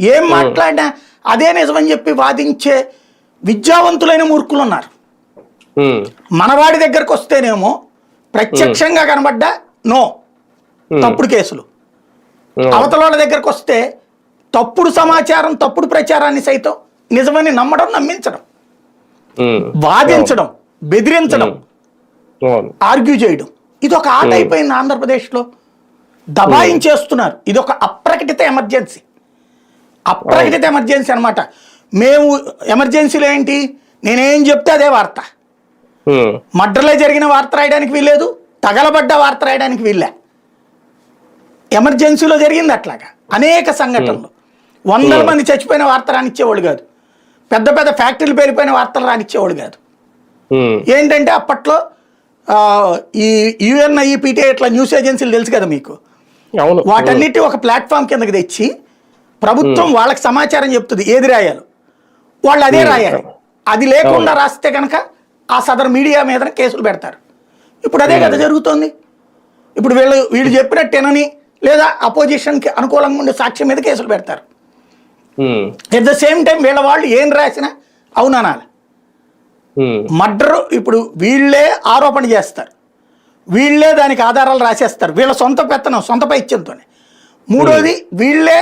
ఏం మాట్లాడినా అదే నిజమని చెప్పి వాదించే విద్యావంతులైన మూర్ఖులు ఉన్నారు మనవాడి దగ్గరకు వస్తేనేమో ప్రత్యక్షంగా కనబడ్డా నో. తప్పుడు కేసులు. ఉమ్, అవతల వాళ్ళ దగ్గరకు వస్తే తప్పుడు సమాచారం తప్పుడు ప్రచారాన్ని సైతం నిజమని నమ్మడం నమ్మించడం. వాదించడం బెదిరించడం ఆర్గ్యూ చేయడం. ఇది ఒక ఆట అయిపోయింది ఆంధ్రప్రదేశ్లో. దబాయించేస్తున్నారు. ఇది ఒక అప్రకటిత ఎమర్జెన్సీ. అప్రకటిత ఎమర్జెన్సీ అన్నమాట. మేము ఎమర్జెన్సీలో ఏంటి? నేనేం చెప్తే అదే వార్త. మర్డర్లో జరిగిన వార్త రాయడానికి వీల్లేదు తగలబడ్డ వార్త రాయడానికి వీల్లే. ఎమర్జెన్సీలో జరిగింది అట్లాగా. అనేక సంఘటనలు. వందల మంది చచ్చిపోయిన వార్త రానిచ్చేవాడు కాదు. పెద్ద పెద్ద ఫ్యాక్టరీలు పేరిపోయిన వార్తలు రానిచ్చేవాడు కాదు. ఏంటంటే అప్పట్లో ఈ యుఎన్ఐపిటి ఇట్లా న్యూస్ ఏజెన్సీలు తెలుసు కదా మీకు? వాటన్నిటి ఒక ప్లాట్ఫామ్ కిందకి తెచ్చి ప్రభుత్వం వాళ్ళకి సమాచారం చెప్తుంది ఏది రాయాలో. వాళ్ళు అదే రాయాలి. అది లేకుండా రాస్తే కనుక ఆ సదరు మీడియా మీద కేసులు పెడతారు. ఇప్పుడు అదే కదా జరుగుతోంది. ఇప్పుడు వీళ్ళు వీళ్ళు చెప్పినట్టేనని లేదా అపోజిషన్కి అనుకూలంగా ఉండే సాక్ష్యం మీద కేసులు పెడతారు. ఎట్ ద సేమ్ టైం వీళ్ళ వాళ్ళు ఏం రాసినా అవుననాలి. ఉమ్, మర్డర్ ఇప్పుడు వీళ్ళే ఆరోపణ చేస్తారు. వీళ్ళే దానికి ఆధారాలు రాసేస్తారు. వీళ్ళ సొంత పెత్తనం సొంత పైత్యంతోనే మూడోది వీళ్ళే